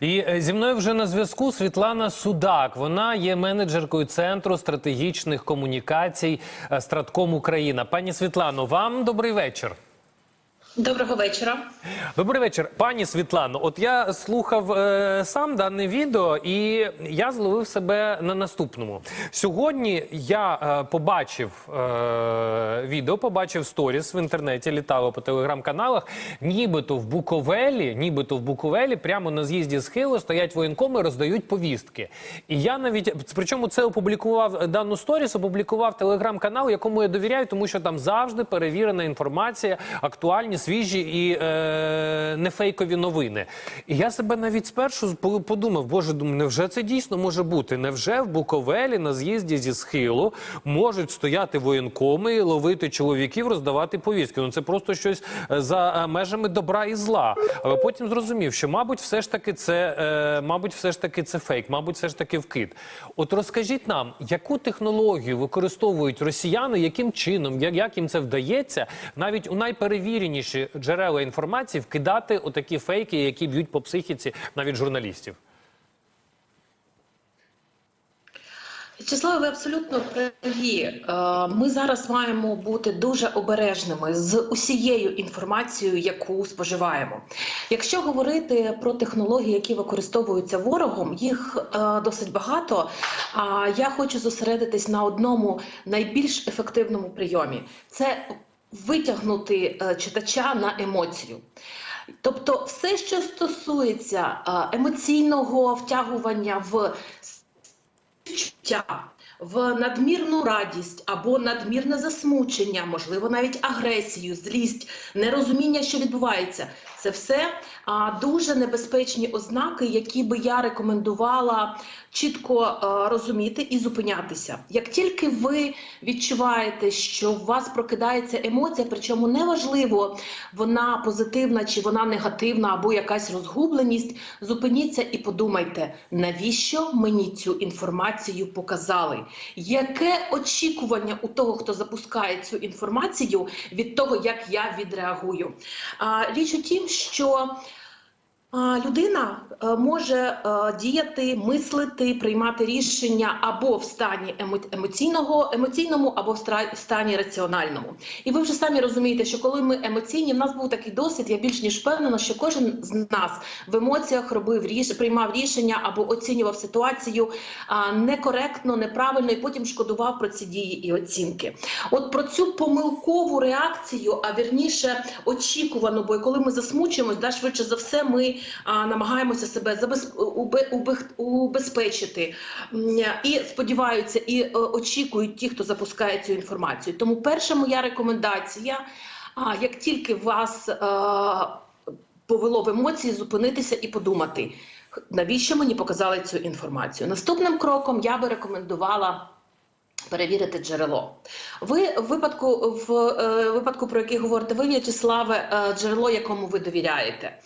І е, зі мною вже на зв'язку Світлана Судак. Вона є менеджеркою центру стратегічних комунікацій е, Стратком Україна. Пані Світлано, вам добрий вечір. Доброго вечора. Добрий вечір, пані Світлано. От я слухав е, сам дане відео, і я зловив себе на наступному. Сьогодні я е, побачив е, відео, побачив сторіс в інтернеті, літало по телеграм-каналах. Нібито в Буковелі, нібито в Буковелі, прямо на з'їзді схилу стоять воєнкоми, роздають повістки. І я навіть причому це опублікував дану сторіс, опублікував телеграм-канал, якому я довіряю, тому що там завжди перевірена інформація, актуальні, свіжі і е, не фейкові новини. І я себе навіть спершу подумав, боже, невже це дійсно може бути? Невже в Буковелі на з'їзді зі схилу можуть стояти воєнкоми, ловити чоловіків, роздавати повістки? Ну це просто щось е, за е, межами добра і зла. Але потім зрозумів, що мабуть, все ж таки це, е, мабуть, все ж таки це фейк, мабуть, все ж таки вкид. От розкажіть нам, яку технологію використовують росіяни, яким чином, як їм це вдається, навіть у найперевіреніші джерела інформації вкидати отакі фейки, які б'ють по психіці навіть журналістів. Вячеславе, ви абсолютно праві. Е, Ми зараз маємо бути дуже обережними з усією інформацією, яку споживаємо. Якщо говорити про технології, які використовуються ворогом, їх е, досить багато. А я хочу зосередитись на одному найбільш ефективному прийомі: це витягнути е, читача на емоцію. Тобто, все, що стосується е, емоційного втягування в відчуття, в надмірну радість або надмірне засмучення, можливо, навіть агресію, злість, нерозуміння, що відбувається. Це все дуже небезпечні ознаки, які би я рекомендувала чітко а, розуміти і зупинятися. Як тільки ви відчуваєте, що у вас прокидається емоція, причому неважливо, вона позитивна чи вона негативна, або якась розгубленість, зупиніться і подумайте, навіщо мені цю інформацію показали? Яке очікування у того, хто запускає цю інформацію, від того, як я відреагую? Річ у тім, що Людина е, може е, діяти, мислити, приймати рішення або в стані емо- емоційного, емоційному, або в стані раціональному. І ви вже самі розумієте, що коли ми емоційні, в нас був такий досвід. Я більш ніж впевнена, що кожен з нас в емоціях робив ріш, приймав рішення або оцінював ситуацію некоректно, неправильно, і потім шкодував про ці дії і оцінки. От про цю помилкову реакцію, а вірніше очікувану, бо коли ми засмучуємось, да, швидше за все, ми намагаємося себе убезпечити і сподіваються, і е, очікують ті, хто запускає цю інформацію. Тому перша моя рекомендація: як тільки вас е, повело в емоції, зупинитися і подумати, навіщо мені показали цю інформацію. Наступним кроком я би рекомендувала. Перевірити джерело. Ви в випадку, в е, випадку, про який говорите ви, В'ячеславе, е, джерело, якому ви довіряєте.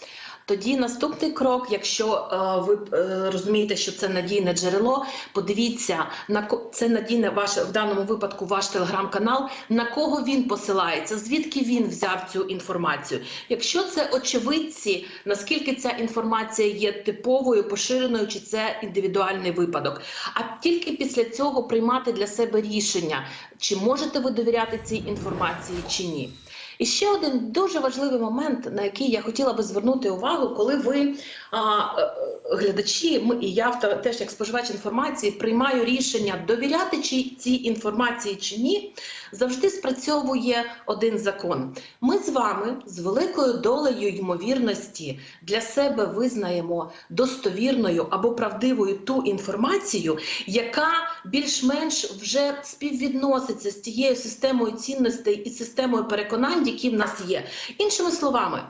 Тоді наступний крок, якщо е, ви е, розумієте, що це надійне джерело, подивіться на ко- це надійне ваше в даному випадку ваш телеграм-канал, на кого він посилається, звідки він взяв цю інформацію. Якщо це очевидці, наскільки ця інформація є типовою, поширеною, чи це індивідуальний випадок. А тільки після цього приймати для себе рішення, чи можете ви довіряти цій інформації, чи ні. І ще один дуже важливий момент, на який я хотіла би звернути увагу, коли ви, а, е, глядачі, ми і я теж як споживач інформації, приймаю рішення довіряти чи цій інформації чи ні, завжди спрацьовує один закон. Ми з вами з великою долею ймовірності для себе визнаємо достовірною або правдивою ту інформацію, яка більш-менш вже співвідноситься з тією системою цінностей і системою переконань, які в нас є. Іншими словами,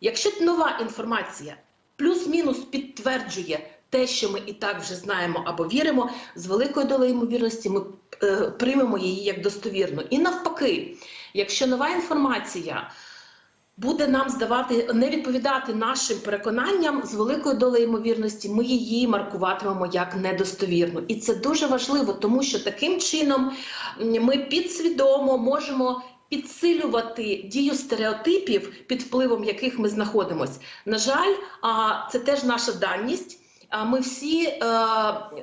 якщо нова інформація плюс-мінус підтверджує те, що ми і так вже знаємо або віримо, з великою долею ймовірності ми приймемо її як достовірну. І навпаки, якщо нова інформація буде нам здавати не відповідати нашим переконанням з великою долею ймовірності, ми її маркуватимемо як недостовірну. І це дуже важливо, тому що таким чином ми підсвідомо можемо підсилювати дію стереотипів, під впливом яких ми знаходимося. На жаль, це теж наша даність. А Ми всі е,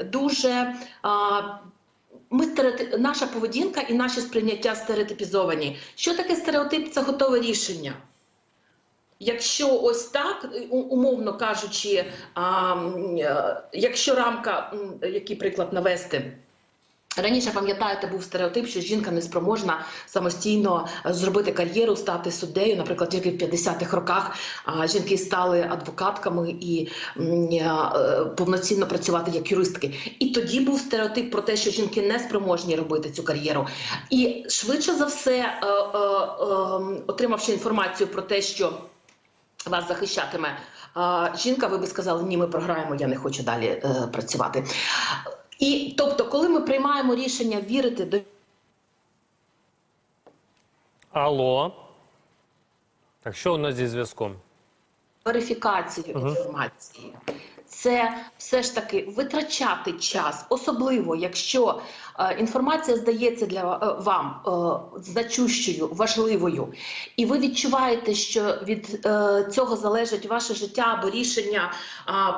дуже ми стереотип... наша поведінка і наші сприйняття стереотипізовані. Що таке стереотип? Це готове рішення. Якщо ось так, умовно кажучи, а, е, якщо рамка, який приклад навести. Раніше, пам'ятаєте, був стереотип, що жінка не спроможна самостійно зробити кар'єру, стати суддею. Наприклад, тільки в 50-х роках жінки стали адвокатками і е, повноцінно працювати як юристки. І тоді був стереотип про те, що жінки не спроможні робити цю кар'єру. І швидше за все, е, е, отримавши інформацію про те, що вас захищатиме жінка, ви би сказали, ні, ми програємо, я не хочу далі працювати. І тобто, коли ми приймаємо рішення вірити до Алло. Так що у нас зі зв'язком? Верифікацію інформації, це все ж таки витрачати час, особливо якщо е, інформація здається для е, вам е, значущою, важливою, і ви відчуваєте, що від е, цього залежить ваше життя або рішення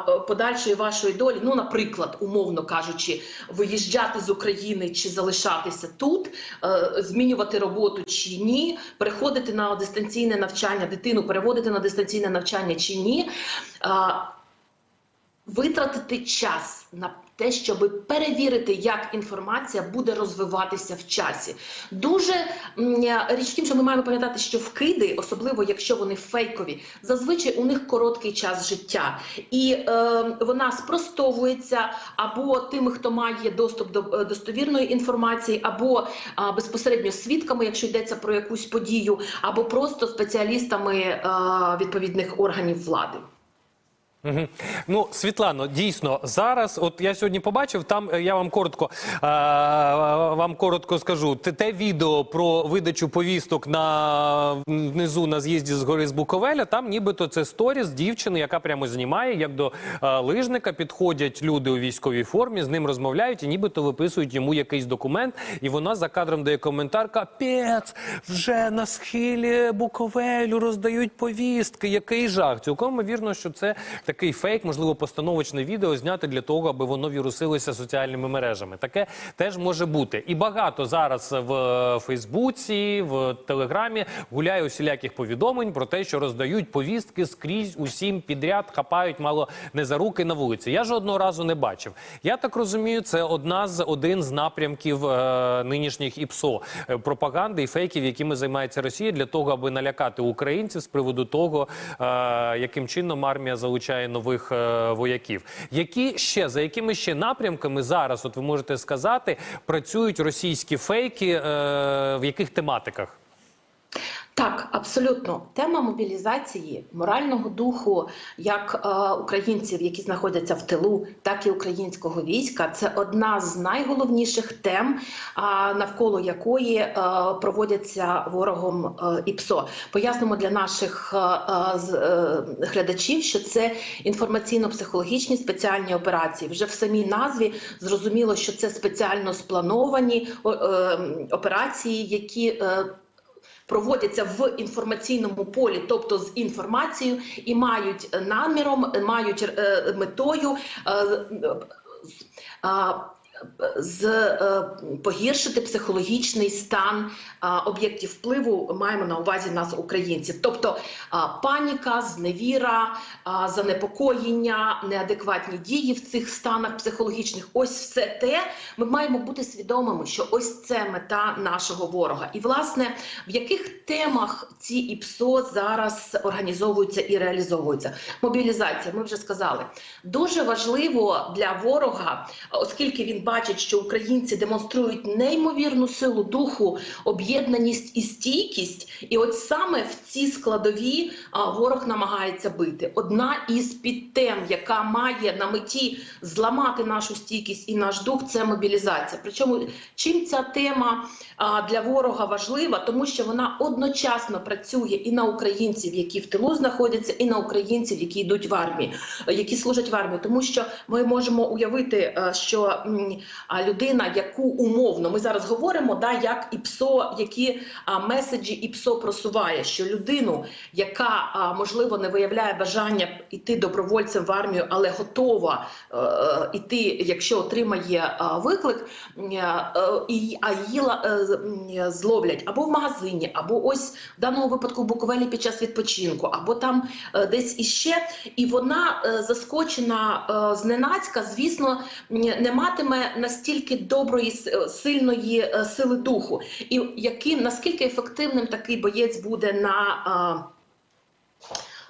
п- подальшої вашої долі. Ну, наприклад, умовно кажучи, виїжджати з України чи залишатися тут, е, змінювати роботу чи ні, переходити на дистанційне навчання, дитину переводити на дистанційне навчання чи ні. а, Витратити час на те, щоб перевірити, як інформація буде розвиватися в часі. Дуже м, річ в тім, що ми маємо пам'ятати, що вкиди, особливо якщо вони фейкові, зазвичай у них короткий час життя, і е, вона спростовується або тими, хто має доступ до е, достовірної інформації, або а, безпосередньо свідками, якщо йдеться про якусь подію, або просто спеціалістами е, відповідних органів влади. Ну, Світлано, дійсно, зараз, от я сьогодні побачив, там е, я вам коротко е, вам коротко скажу. Те, те відео про видачу повісток на внизу на з'їзді з гори з Буковеля. Там нібито це сторіс дівчини, яка прямо знімає, як до е, лижника підходять люди у військовій формі, з ним розмовляють і нібито виписують йому якийсь документ. І вона за кадром дає коментар: капець, вже на схилі Буковелю роздають повістки. Який жах? Цілком вірно, що це такий фейк, можливо, постановочне відео зняти для того, аби воно вірусилося соціальними мережами. Таке теж може бути. І багато зараз в Фейсбуці, в Телеграмі гуляє усіляких повідомлень про те, що роздають повістки скрізь усім підряд, хапають мало не за руки на вулиці. Я жодного разу не бачив. Я так розумію, це одна з один з напрямків е, нинішніх ІПСО е, пропаганди і фейків, якими займається Росія, для того, аби налякати українців з приводу того, е, яким чином армія залучає нових е, вояків. Які ще за якими ще напрямками зараз, от ви можете сказати, працюють російські фейки, е, в яких тематиках? Так, абсолютно. Тема мобілізації морального духу як е, українців, які знаходяться в тилу, так і українського війська. Це одна з найголовніших тем, а, навколо якої е, проводяться ворогом е, ІПСО. Пояснимо для наших е, е, е, глядачів, що це інформаційно-психологічні спеціальні операції. Вже в самій назві зрозуміло, що це спеціально сплановані о- е, операції, які е, проводяться в інформаційному полі, тобто з інформацією, і мають наміром, мають е, метою е, з- е, погіршити психологічний стан об'єктів впливу маємо на увазі нас, українців. Тобто паніка, зневіра, занепокоєння, неадекватні дії в цих станах психологічних. Ось все те ми маємо бути свідомими, що ось це мета нашого ворога. І власне в яких темах ці ІПСО зараз організовуються і реалізовуються? Мобілізація, ми вже сказали, дуже важливо для ворога, оскільки він бачить, що українці демонструють неймовірну силу духу, об'єднаність і стійкість. І от саме в ці складові ворог намагається бити. Одна із підтем, яка має на меті зламати нашу стійкість і наш дух, це мобілізація. Причому чим ця тема для ворога важлива, тому що вона одночасно працює і на українців, які в тилу знаходяться, і на українців, які йдуть в армії, які служать в армії, тому що ми можемо уявити, е, що а, людина, яку умовно ми зараз говоримо, да, як ІПСО, які а, меседжі ІПСО просуває, що людину, яка а, можливо не виявляє бажання йти добровольцем в армію, але готова е, е, якщо отримає е, виклик, е, і а її ла- е, зловлять або в магазині, або ось в даному випадку в Буковелі під час відпочинку, або там е, десь іще, і вона е, заскочена е, зненацька, звісно, не матиме настільки доброї е, сильної е, сили духу, і яким наскільки ефективним такий боєць буде на. е,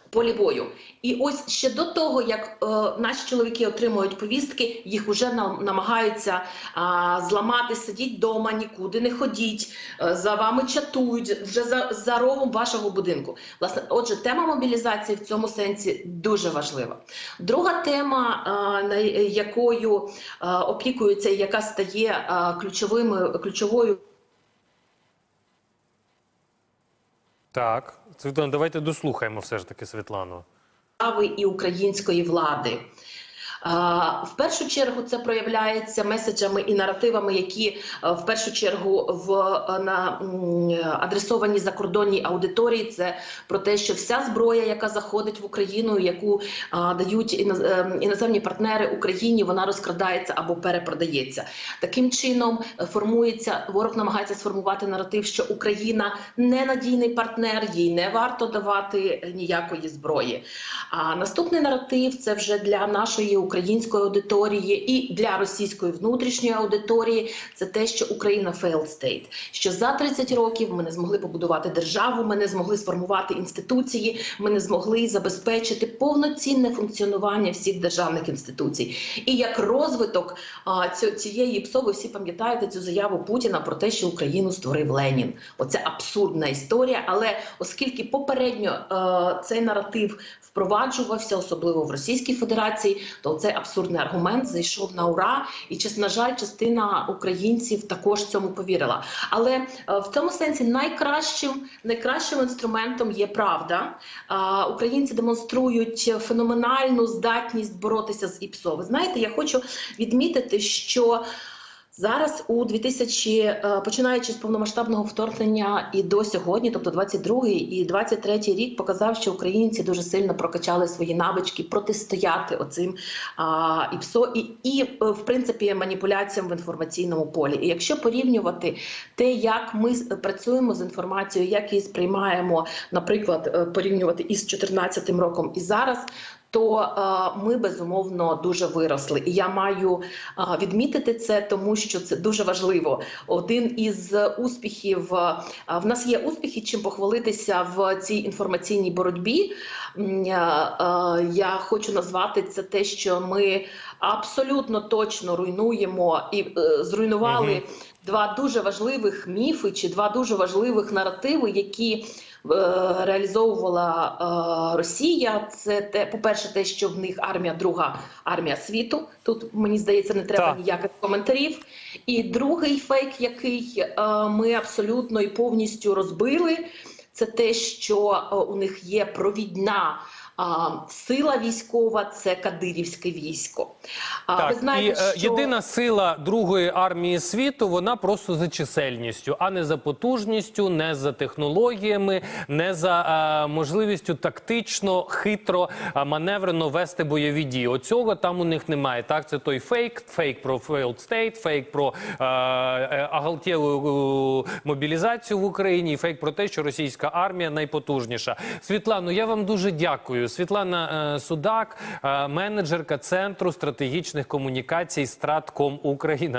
Полі бою, і ось ще до того, як е, наші чоловіки отримують повістки, їх вже нам, намагаються а, зламати, сидіть вдома, нікуди не ходіть, е, за вами чатують вже за, за рогом вашого будинку. Власне, отже, тема мобілізації в цьому сенсі дуже важлива. Друга тема, е, якою е, опікується, яка стає е, ключовими ключовою Так, Світлана, давайте дослухаємо все ж таки Світлану. Держави і української влади. В першу чергу це проявляється меседжами і наративами, які е, в першу чергу в е, на адресовані закордонній аудиторії. Це про те, що вся зброя, яка заходить в Україну, яку а, дають е, іноземні партнери Україні, вона розкрадається або перепродається. Таким чином формується ворог, намагається сформувати наратив, що Україна ненадійний партнер, їй не варто давати ніякої зброї. А наступний наратив це вже для нашої української аудиторії і для російської внутрішньої аудиторії. Це те, що Україна failed state, що за 30 років ми не змогли побудувати державу, ми не змогли сформувати інституції, ми не змогли забезпечити повноцінне функціонування всіх державних інституцій. І як розвиток цієї ПСО, ви всі пам'ятаєте цю заяву Путіна про те, що Україну створив Ленін. Оце абсурдна історія. Але оскільки попередньо цей наратив впроваджувався, особливо в Російській Федерації, то цей абсурдний аргумент зайшов на ура, і на жаль, частина українців також цьому повірила. Але е, в цьому сенсі найкращим найкращим інструментом є правда. Українці демонструють феноменальну здатність боротися з ІПСО. Ви знаєте, я хочу відмітити, що. Зараз у 2000, е, починаючи з повномасштабного вторгнення і до сьогодні, тобто 22 і 23 рік, показав, що українці дуже сильно прокачали свої навички протистояти оцим а, ІПСО і, і е, в принципі маніпуляціям в інформаційному полі. І якщо порівнювати те, як ми працюємо з інформацією, як її сприймаємо, наприклад, е, порівнювати із 2014 роком і зараз. То е, ми безумовно дуже виросли, і я маю е, відмітити це, тому що це дуже важливо. Один із успіхів е, в нас є успіхи, чим похвалитися в цій інформаційній боротьбі. Е, е, Я хочу назвати це те, що ми абсолютно точно руйнуємо і е, зруйнували два дуже важливих міфи чи два дуже важливих наративи, які реалізовувала е, Росія. Це те, по-перше, те, що в них армія друга армія світу. Тут мені здається, не треба Так. ніяких коментарів. І другий фейк, який е, ми абсолютно і повністю розбили, це те, що е, у них є провідна. А, Сила військова це кадирівське військо. А Так, ви знаєте, і е, що єдина сила другої армії світу, вона просто за чисельністю, а не за потужністю, не за технологіями, не за е, можливістю тактично, хитро, е, маневрено вести бойові дії. Оцього там у них немає. Так, це той фейк, фейк про failed state, фейк про оголтєлу е, мобілізацію в Україні, і фейк про те, що російська армія найпотужніша. Світлано, я вам дуже дякую. Світлана е, Судак, е, менеджерка центру стратегічних комунікацій Стратком Україна.